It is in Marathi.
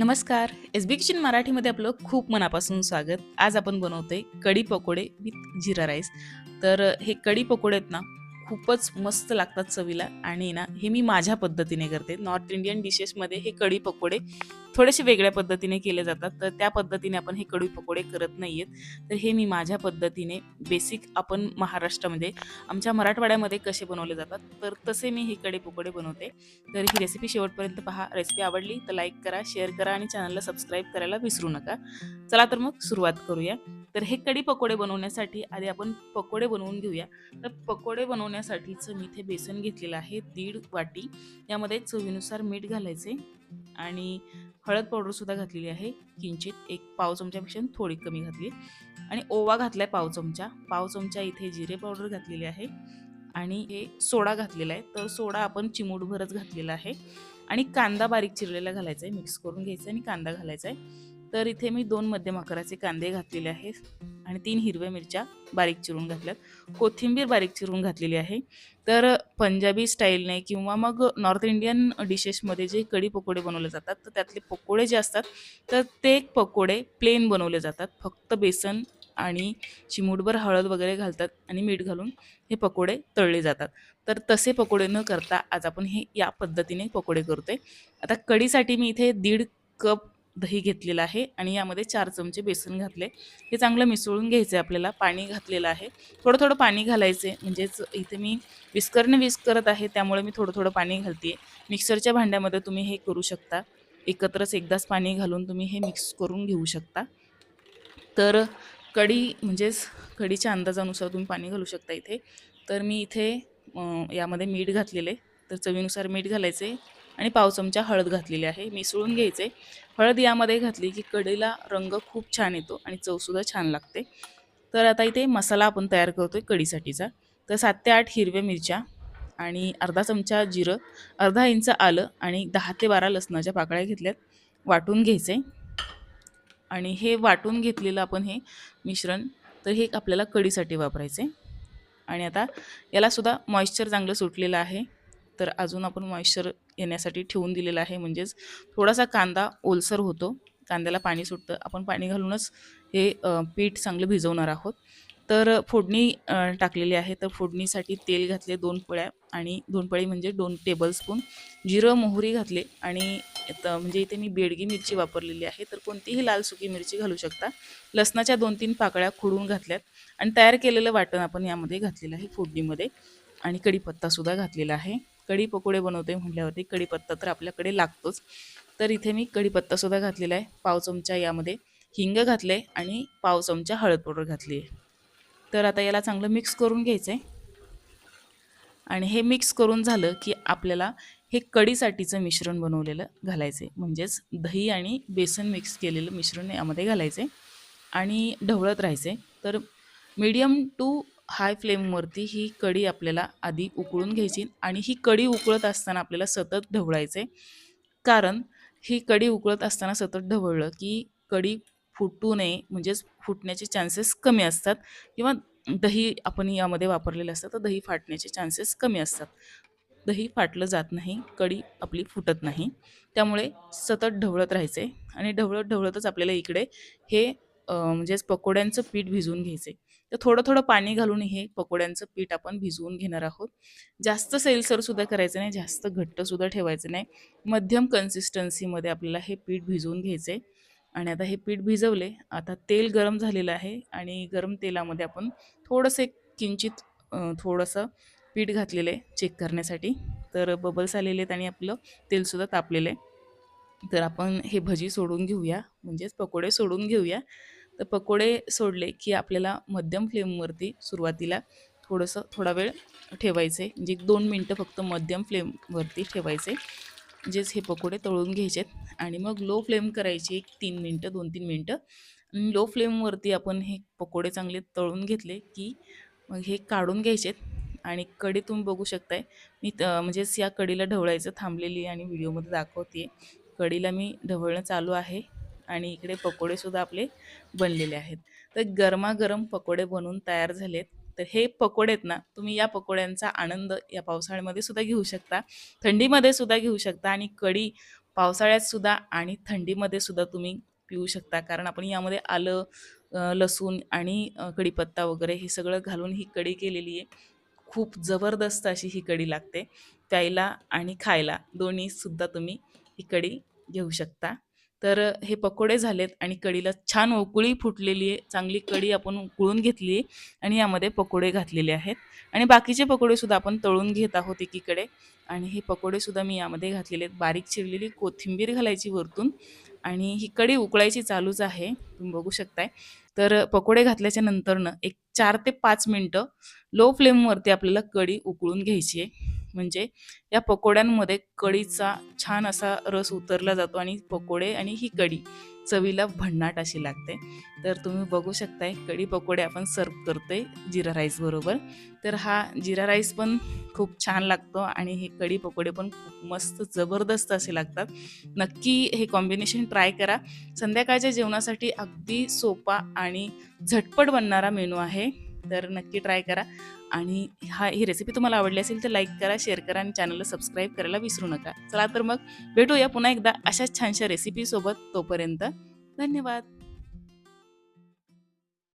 नमस्कार. एस बी किचन मराठीमध्ये आपलं खूप मनापासून स्वागत. आज आपण बनवतोय कढी पकोडे विथ जिरा राईस. तर हे कढी पकोडे आहेत ना खूपच मस्त लागतात चवीला. आणि ना हे मी माझ्या पद्धतीने करते. नॉर्थ इंडियन डिशेसमध्ये हे कढी पकोडे थोडेसे वेगळ्या पद्धतीने केले जातात. तर त्या पद्धतीने आपण हे कढी पकोडे करत नाही आहेत तर हे मी माझ्या पद्धतीने बेसिक आपण महाराष्ट्रामध्ये आमच्या मराठवाड्यामध्ये कसे बनवले जातात. तर तसे मी हे कढी पकोडे बनवते. तर ही रेसिपी शेवटपर्यंत पहा. रेसिपी आवडली तर लाईक करा शेअर करा आणि चॅनलला सबस्क्राईब करायला विसरू नका. चला तर मग सुरुवात करूया. तर हे कढी पकोडे बनवण्यासाठी आधी आपण पकोडे बनवून घेऊया. तर पकोडे बनवण्यासाठीचं मी इथे बेसन घेतलेलं आहे दीड वाटी. यामध्ये चवीनुसार मीठ घालायचे आणि हळद पावडरसुद्धा घातलेली आहे. किंचित एक पाव चमच्यापेक्षा थोडी कमी घातली. आणि ओवा घातलाय पाव चमचा. पाव चमचा इथे जिरे पावडर घातलेली आहे. आणि हे सोडा घातलेला आहे. तर सोडा आपण चिमूटभरच घातलेला आहे. आणि कांदा बारीक चिरलेला घालायचा आहे. मिक्स करून घ्यायचा आणि कांदा घालायचा आहे. तर इथे मी दोन मध्यम आकाराचे कांदे घातलेले आहेत आणि तीन हिरव्या मिरच्या बारीक चिरून घातल्यात. कोथिंबीर बारीक चिरून घातलेली आहे. तर पंजाबी स्टाईलने किंवा मग नॉर्थ इंडियन डिशेसमध्ये जे कढी पकोडे बनवले जातात तर त्यातले पकोडे जे असतात तर ते पकोडे प्लेन बनवले जातात. फक्त बेसन आणि चिमूटभर हळद वगैरे घालतात आणि मीठ घालून हे पकोडे तळले जातात. तर तसे पकोडे न करता आज आपण हे या पद्धतीने पकोडे करतोय. आता कढीसाठी मी इथे दीड कप दही घेतलेलं आहे आणि यामध्ये चार चमचे बेसन घातले. हे चांगलं मिसळून घ्यायचं आहे आपल्याला. पाणी घातलेलं आहे. थोडं थोडं पाणी घालायचे म्हणजेच इथे मी विस्करने विस्क करत आहे. त्यामुळे मी थोडं थोडं पाणी घालते मिक्सरच्या भांड्यामध्ये तुम्ही हे करू शकता. एकत्रच एकदाच पाणी घालून तुम्ही हे मिक्स करून घेऊ शकता. तर कढी म्हणजेच कढीच्या अंदाजानुसार तुम्ही पाणी घालू शकता इथे. तर मी इथे यामध्ये मीठ घातलेले तर चवीनुसार मीठ घालायचे आणि पाव चमचा हळद घातलेली आहे. मिसळून घ्यायचे. हळद यामध्ये घातली की कढीला रंग खूप छान येतो आणि चवसुद्धा छान लागते. तर आता इथे मसाला आपण तयार करतोय कढीसाठीचा. तर सात ते आठ हिरव्या मिरच्या आणि अर्धा चमचा जिरं अर्धा इंच आलं आणि दहा ते बारा लसणाच्या पाकळ्या घेतल्यात. वाटून घ्यायचे. आणि हे वाटून घेतलेलं आपण हे मिश्रण तर हे आपल्याला कढीसाठी वापरायचे. आणि आता यालासुद्धा मॉइश्चर चांगलं सुटलेलं आहे. तर अजून आपण मॉइश्चर येण्यासाठी ठेवून दिलेलं आहे. म्हणजेच थोडासा कांदा ओलसर होतो. कांद्याला पाणी सुटतं. आपण पाणी घालूनच हे पीठ चांगलं भिजवणार आहोत. तर फोडणी टाकलेली आहे. तर फोडणीसाठी तेल घातले दोन पळ्या आणि दोन पळी म्हणजे दोन टेबलस्पून जिरं मोहरी घातले आणि म्हणजे इथे मी बेडगी मिरची वापरलेली आहे. तर कोणतीही लाल सुकी मिरची घालू शकता. लसणाच्या दोन तीन पाकळ्या खुडून घातल्यात आणि तयार केलेलं वाटण आपण यामध्ये घातलेलं आहे फोडणीमध्ये. आणि कढीपत्तासुद्धा घातलेला आहे. कढी पकोडे बनवते म्हटल्यावरती कढीपत्ता तर आपल्याकडे लागतोच. तर इथे मी कढीपत्तासुद्धा घातलेला आहे. पाव चमचा यामध्ये हिंग घातले आणि पाव चमचा हळद पावडर घातली आहे तर आता याला चांगलं मिक्स करून घ्यायचं आहे आणि हे मिक्स करून झालं की आपल्याला हे कढीसाठीचं मिश्रण बनवलेलं घालायचं आहे म्हणजेच दही आणि बेसन मिक्स केलेलं मिश्रण यामध्ये घालायचं आहे आणि ढवळत राहायचे तर मीडियम टू हाय फ्लेमवरती ही कढी आपल्याला आधी उकळून घ्यायची आणि ही कढी उकळत असताना आपल्याला सतत ढवळायचे कारण ही कढी उकळत असताना सतत ढवळलं की कढी फुटू नये म्हणजेच फुटण्याचे चान्सेस कमी असतात किंवा दही आपण यामध्ये वापरलेलं असतं तर दही फाटण्याचे चान्सेस कमी असतात. दही फाटलं जात नाही कढी आपली फुटत नाही. त्यामुळे सतत ढवळत राहायचे आणि ढवळत ढवळतच आपल्याला इकडे हे म्हणजेच पकोड्यांचं पीठ भिजवून घ्यायचे तर थोडं थोडं पाणी घालून हे पकोड्यांचं पीठ आपण भिजवून घेणार आहोत. जास्त सैलसरसुद्धा करायचं नाही जास्त घट्टसुद्धा ठेवायचं नाही. मध्यम कन्सिस्टन्सीमध्ये आपल्याला हे पीठ भिजवून घ्यायचे आणि आता हे पीठ भिजवले आता तेल गरम झालेलं आहे आणि गरम तेलामध्ये आपण थोडंसं एक किंचित थोडंसं पीठ घातलेलं आहे चेक करण्यासाठी. तर बबल्स आलेले आहेत आणि आपलं तेलसुद्धा तापलेलं आहे. तर आपण हे भजी सोडून घेऊया म्हणजेच पकोडे सोडून घेऊया. तर पकोडे सोडले की आपल्याला मध्यम फ्लेमवरती सुरुवातीला थोडंसं थोडा वेळ ठेवायचे. म्हणजे एक दोन मिनटं फक्त मध्यम फ्लेमवरती ठेवायचे. म्हणजेच हे पकोडे तळून घ्यायचेत. आणि मग लो फ्लेम करायची एक तीन मिनटं दोन तीन मिनटं. लो फ्लेमवरती आपण हे पकोडे चांगले तळून घेतले की मग हे काढून घ्यायचेत. आणि कडी तुम्ही बघू शकताय. मी त- म्हणजेच या कडीला ढवळायचं थांबलेली आहे आणि व्हिडिओमध्ये दाखवते कढीला मी ढवळणं चालू आहे. आणि इकडे पकोडेसुद्धा आपले बनलेले आहेत. तर गरमागरम पकोडे बनवून तयार झालेत. तर हे पकोडे आहेत ना तुम्ही या पकोड्यांचा आनंद या पावसाळ्यामध्ये सुद्धा घेऊ शकता. थंडीमध्ये सुद्धा घेऊ शकता आणि कढी पावसाळ्यात सुद्धा आणि थंडीमध्ये सुद्धा तुम्ही पिऊ शकता. कारण आपण यामध्ये आलं लसूण आणि कढीपत्ता वगैरे हे सगळं घालून ही कढी केलेली आहे. खूप जबरदस्त अशी ही कढी लागते. प्यायला आणि खायला दोन्हीसुद्धा तुम्ही ही कढी घेऊ शकता. तर हे पकोडे झालेत आणि कढीला छान उकळी फुटलेली आहे. चांगली कढी आपण उकळून घेतली आहे आणि यामध्ये पकोडे घातलेले आहेत. आणि बाकीचे पकोडेसुद्धा आपण तळून घेत आहोत एकीकडे. आणि हे पकोडेसुद्धा मी यामध्ये घातलेले आहेत. बारीक चिरलेली कोथिंबीर घालायची वरतून. आणि ही कढी उकळायची चालूच आहे. तुम्ही बघू शकताय. तर पकोडे घातल्याच्या नंतरनं एक चार ते पाच मिनटं लो फ्लेमवरती आपल्याला कढी उकळून घ्यायची आहे. म्हणजे या पकोड्यांमध्ये कढीचा छान असा रस उतरला जातो आणि पकोडे आणि ही कढी चवीला भन्नाट अशी लागते. तर तुम्ही बघू शकताय कढी पकोडे आपण सर्व करतोय जिरा राईस बरोबर. तर हा जिरा राईस पण खूप छान लागतो आणि हे कढी पकोडे पण खूप मस्त जबरदस्त असे लागतात. नक्की हे कॉम्बिनेशन ट्राय करा. संध्याकाळच्या जेवणासाठी अगदी सोपा आणि झटपट बनणारा मेनू आहे. तर नक्की ट्राय करा. आणि हा ही रेसिपी तुम्हाला आवडली असेल तर लाईक करा शेअर करा आणि चॅनलला सबस्क्राईब करायला विसरू नका. चला तर मग भेटूया पुन्हा एकदा अशाच छानशा रेसिपीसोबत तोपर्यंत. धन्यवाद.